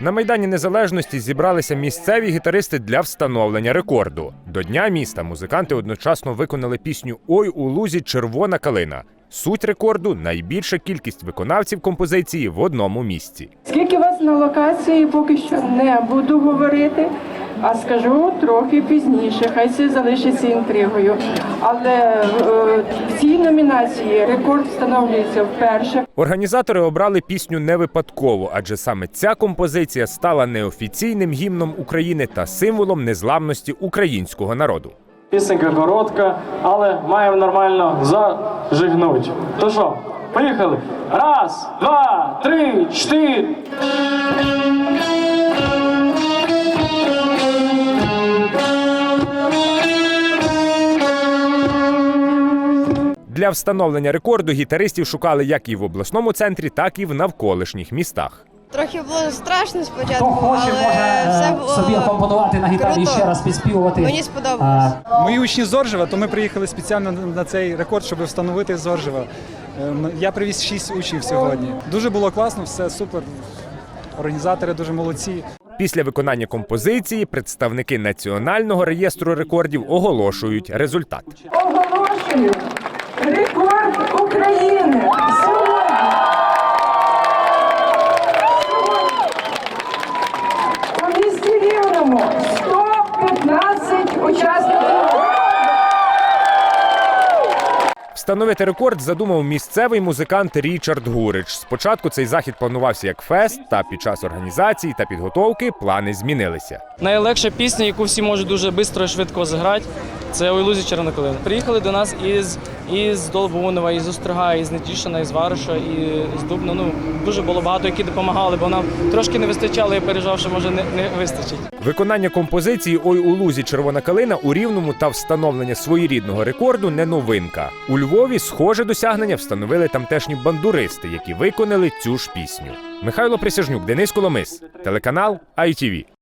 На Майдані Незалежності зібралися місцеві гітаристи для встановлення рекорду. До Дня міста музиканти одночасно виконали пісню Ой у лузі червона калина. Суть рекорду найбільша кількість виконавців композиції в одному місці. Скільки вас на локації, поки що не буду говорити, а скажу трохи пізніше. Хай це залишиться інтригою. Але е, в цій номінації рекорд встановлюється вперше. Організатори обрали пісню не випадково, адже саме ця композиція стала неофіційним гімном України та символом незламності українського народу. Пісенька коротка, але маємо нормально зажигнуть. То що, поїхали? Раз, два, три, чотири. Для встановлення рекорду гітаристів шукали як і в обласному центрі, так і в навколишніх містах. Трохи було страшно спочатку, Хто хоче, але може все е, було собі акомпонувати на гітарі і круто. ще раз підспівувати. Мені сподобалось. Мої учні з Зоржева, то ми приїхали спеціально на цей рекорд, щоб встановити Зоржева. Ем, Я привіз шість учнів сьогодні. Дуже було класно, все супер. Організатори дуже молодці. Після виконання композиції представники національного реєстру рекордів оголошують результат. Оголошую рекорд України сьогодні. У місті Рівному 115 учасників. Встановити рекорд задумав місцевий музикант Річард Гурич. Спочатку цей захід планувався як фест, та під час організації та підготовки плани змінилися. Найлегша пісня, яку всі можуть дуже швидко і швидко зіграти, це «Ой, лузі Приїхали до нас із, із Долбунова, із Острога, із Нетішина, із і з Дубна. Ну, дуже було багато, які допомагали, бо нам трошки не вистачало, я переживав, що може не, не вистачить. Виконання композиції Ой у лузі червона калина у рівному та встановлення своєрідного рекорду не новинка. У Львові схоже досягнення встановили тамтешні бандуристи, які виконали цю ж пісню. Михайло Присяжнюк, Денис Коломис, телеканал ITV.